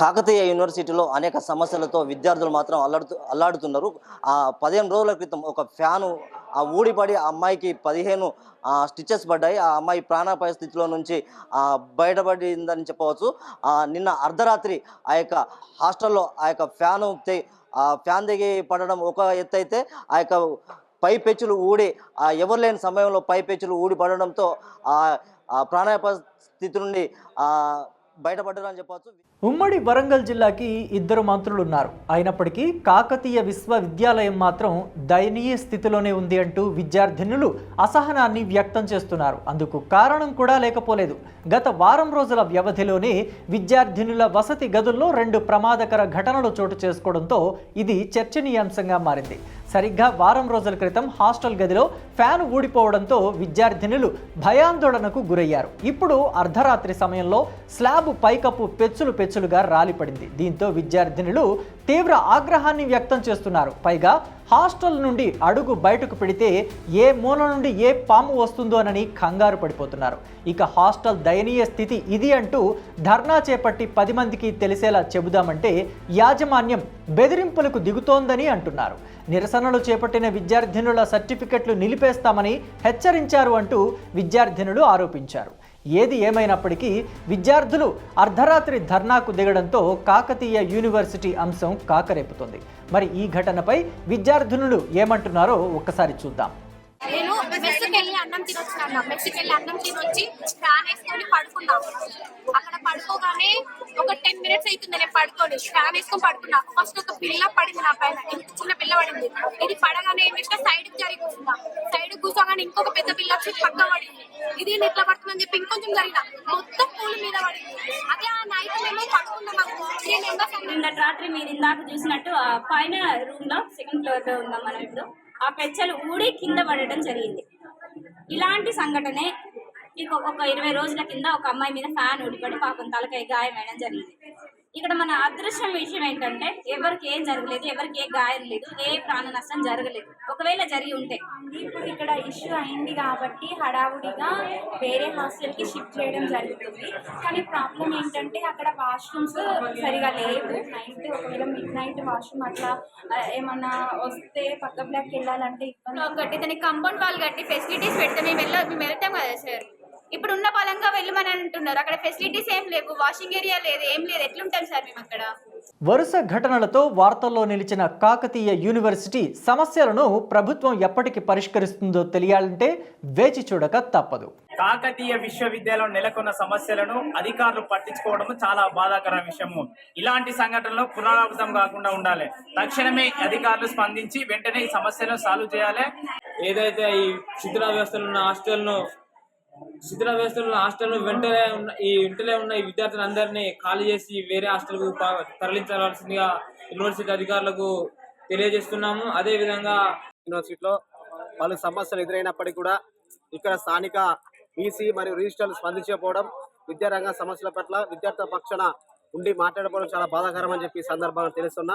Kakatiya యూనివర్సిటీలో అనేక సమస్యలతో విద్యార్థులు మాత్రం అల్లాడుతూ అల్లాడుతున్నారు. ఆ పదిహేను రోజుల క్రితం ఒక ఫ్యాను ఆ ఊడిపడి ఆ అమ్మాయికి పదిహేను స్టిచెస్ పడ్డాయి. ఆ అమ్మాయి ప్రాణాపాయ స్థితిలో నుంచి బయటపడిందని చెప్పవచ్చు. నిన్న అర్ధరాత్రి ఆ యొక్క హాస్టల్లో ఆ యొక్క ఫ్యాను ఆ ఫ్యాన్ దిగి పడడం ఒక ఎత్తు అయితే ఆ యొక్క పై పెచ్చులు ఊడి ఆ ఎవరు లేని సమయంలో పై పెచ్చులు ఊడి పడడంతో ఆ ఆ ప్రాణాపాయ స్థితి నుండి బయటపడ్డారని చెప్పవచ్చు. ఉమ్మడి వరంగల్ జిల్లాకి ఇద్దరు మంత్రులు ఉన్నారు అయినప్పటికీ కాకతీయ విశ్వవిద్యాలయం మాత్రం దయనీయ స్థితిలోనే ఉంది అంటూ విద్యార్థినులు అసహనాన్ని వ్యక్తం చేస్తున్నారు. అందుకు కారణం కూడా లేకపోలేదు. గత వారం రోజుల వ్యవధిలోనే విద్యార్థినుల వసతి గదుల్లో రెండు ప్రమాదకర ఘటనలు చోటు చేసుకోవడంతో ఇది చర్చనీయాంశంగా మారింది. సరిగ్గా వారం రోజుల క్రితం హాస్టల్ గదిలో ఫ్యాన్ ఊడిపోవడంతో విద్యార్థినులు భయాందోళనకు గురయ్యారు. ఇప్పుడు అర్ధరాత్రి సమయంలో స్లాబ్ పైకప్పు పెచ్చులు పెచ్చులుగా రాలిపడింది. దీంతో విద్యార్థినులు తీవ్ర ఆగ్రహాన్ని వ్యక్తం చేస్తున్నారు. పైగా హాస్టల్ నుండి అడుగు బయటకు పెడితే ఏ మూల నుండి ఏ పాము వస్తుందోనని కంగారు పడిపోతున్నారు. ఇక హాస్టల్ దయనీయ స్థితి ఇది అంటూ ధర్నా చేపట్టి పది మందికి తెలిసేలా చెబుదామంటే యాజమాన్యం బెదిరింపులకు దిగుతోందని అంటున్నారు. నిరసనలు చేపట్టిన విద్యార్థినుల సర్టిఫికెట్లు నిలిపేస్తామని హెచ్చరించారు అంటూ విద్యార్థినులు ఆరోపించారు. ఏది ఏమైనప్పటికీ విద్యార్థులు అర్ధరాత్రి ధర్నాకు దిగడంతో కాకతీయ యూనివర్సిటీ అంశం కాకరేపుతుంది. మరి ఈ ఘటనపై విద్యార్థినులు ఏమంటున్నారో ఒక్కసారి చూద్దాం. నేను వెళ్ళి అన్నం తినొచ్చిన. మెస్కి వెళ్ళి అన్నం తినొచ్చి ఫ్యాన్ వేసుకొని పడుకున్నా. అక్కడ పడుకోగానే ఒక టెన్ మినిట్స్ అవుతుంది నేను పడుకొని. ఫ్యాన్ వేసుకొని పడుకున్నా. ఫస్ట్ ఒక పిల్ల పడింది నా పైన. ఇంత చిన్న పిల్ల పడింది. ఇది పడగానే ఏం చేసిన సైడ్కి జరిగి కూర్చున్నా సైడ్ కూర్చోగానే ఇంకొక పెద్ద పిల్ల వచ్చి పక్క పడింది. ఇది ఏంది ఇట్లా పడుతుందని చెప్పి ఇంకొంచెం జరిగిన. మొత్తం పూల మీద పడింది. అదే ఆ నైట్ మేము పడుకున్నాం నిన్న రాత్రి మీరు ఇందాక చూసినట్టు పైన రూమ్లో సెకండ్ ఫ్లోర్లో ఉందాం మనం ఇప్పుడు. ఆ పెచ్చలు ఊడి కింద పడటం జరిగింది. ఇలాంటి సంఘటనే ఇక ఒక ఇరవై రోజుల కింద ఒక అమ్మాయి మీద ఫ్యాన్ ఊడిపడి పాపం తలకాయ గాయమేయడం జరిగింది. ఇక్కడ మన అదృష్టం విషయం ఏంటంటే ఎవరికి ఏం జరగలేదు ఎవరికి ఏ గాయం లేదు ఏ ప్రాణ నష్టం జరగలేదు. ఒకవేళ జరిగి ఉంటే. ఇప్పుడు ఇక్కడ ఇష్యూ అయింది కాబట్టి హడావుడిగా వేరే హాస్టల్కి షిఫ్ట్ చేయడం జరుగుతుంది. కానీ ప్రాబ్లం ఏంటంటే అక్కడ వాష్రూమ్స్ సరిగా లేవు. నైట్ ఒకవేళ మిడ్ నైట్ వాష్రూమ్ అట్లా ఏమన్నా వస్తే పక్క బ్లాక్ వెళ్ళాలంటే ఇబ్బంది. కట్టి దానికి కంపౌండ్ వాల్ కట్టి ఫెసిలిటీస్ పెడితే మేము వెళ్ళ మేము వెళ్తాం కదా సార్. ఇప్పుడు ఉన్న పలంగా వెళ్ళమని అంటున్నారు. అక్కడ ఫెసిలిటీస్ ఏం లేవు. వాషింగ్ ఏరియా లేదు. ఏం లేదు. ఎట్లుంటాం సార్ మేము అక్కడ? వరుస ఘటనలతో వార్తల్లో నిలిచిన కాకతీయ యూనివర్సిటీ సమస్యలను ప్రభుత్వం ఎప్పటికి పరిష్కరిస్తుందో తెలియాలంటే వేచి చూడక తప్పదు. కాకతీయ విశ్వవిద్యాలయం నెలకొన్న సమస్యలను అధికారులు పట్టించుకోవడం చాలా బాధాకర విషయము. ఇలాంటి సంఘటనలు పునరావృతం కాకుండా ఉండాలి. తక్షణమే అధికారులు స్పందించి వెంటనే ఈ సమస్యలను సాల్వ్ చేయాలి. ఏదైతే ఈ శిథిల వ్యవస్థలు ఉన్న హాస్టల్ను శిథిల వ్యవస్థలో ఉన్న వెంటనే ఉన్న ఈ వెంటనే ఉన్న ఈ విద్యార్థులందరినీ ఖాళీ చేసి వేరే హాస్టల్కు ప- తరలించవలసిందిగా యూనివర్సిటీ అధికారులకు తెలియజేస్తున్నాము. అదేవిధంగా యూనివర్సిటీలో పలు సమస్యలు ఎదురైనప్పటికీ కూడా ఇక్కడ స్థానిక బీసీ మరియు రిజిస్టర్లు స్పందించకపోవడం విద్యారంగ సమస్యల పట్ల విద్యార్థుల పక్షాన ఉండి మాట్లాడకపోవడం చాలా బాధాకరం అని చెప్పి ఈ సందర్భంగా తెలుస్తున్నా.